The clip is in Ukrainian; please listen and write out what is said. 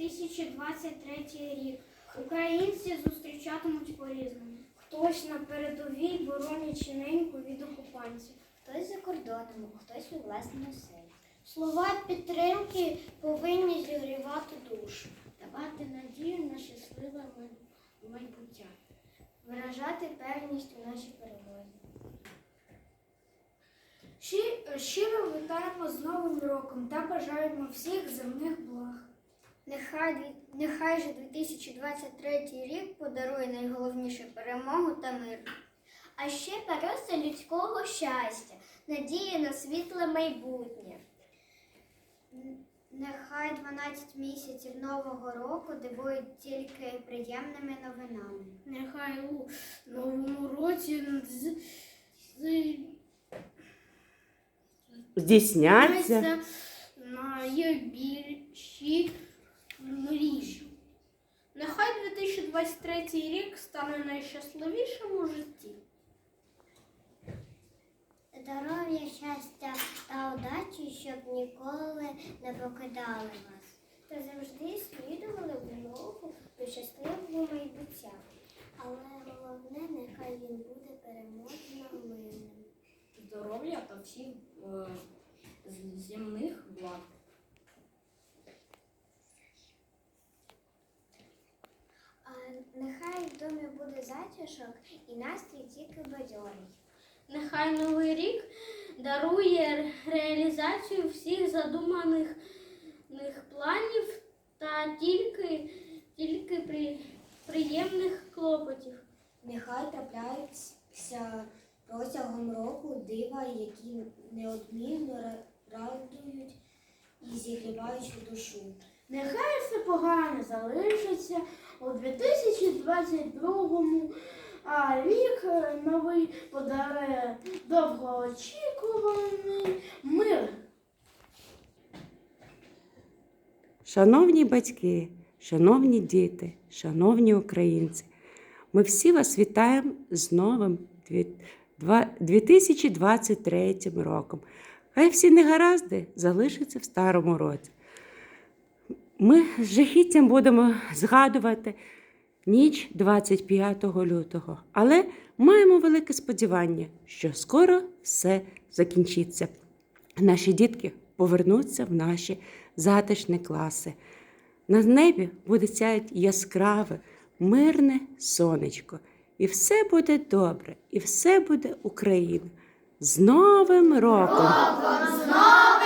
2023 рік. Українці зустрічатимуть по-різному. Хтось на передовій боронячи неньку від окупантів. Хтось за кордоном, хтось у власному селі. Слова підтримки повинні зігрівати душу, давати надію на щасливе майбуття, виражати певність у нашій перемозі. Щиро вітаємо з Новим роком та бажаємо всіх земних благ. Нехай, нехай же 2023 рік подарує найголовнішу перемогу та мир. А ще переса людського щастя, надії на світле майбутнє. Нехай 12 місяців нового року дивують тільки приємними новинами. Нехай у новому році з, з, Здійсняться. найбільші мрії. Нехай 2023 рік стане найщасливішим у житті. Здоров'я, щастя та удачі, щоб ніколи не покидали вас. Та завжди слідували вимогу до щасливого майбуття. Але головне, нехай він буде переможно мирним. здоров'я та всіх е, земних благ. А нехай в домі буде затишок і настрій тільки бадьорий. Нехай новий рік дарує реалізацію всіх задуманих них планів та тільки, тільки при, приємних клопотів. Нехай трапляються протягом року дива, які неодмінно радують і зігрівають душу. Нехай все погане залишиться у 2022-му, рік е, новий подарує довгоочікуваний мир. Шановні батьки, шановні діти, шановні українці, ми всі вас вітаємо з новим 2023 роком. Хай всі негаразди залишаться в старому році. Ми з жахіттям будемо згадувати ніч 25 лютого, але маємо велике сподівання, що скоро все закінчиться. Наші дітки повернуться в наші затишні класи. На небі буде сяять яскраве, мирне сонечко. І все буде добре, і все буде Україна. З Новим роком! З Новим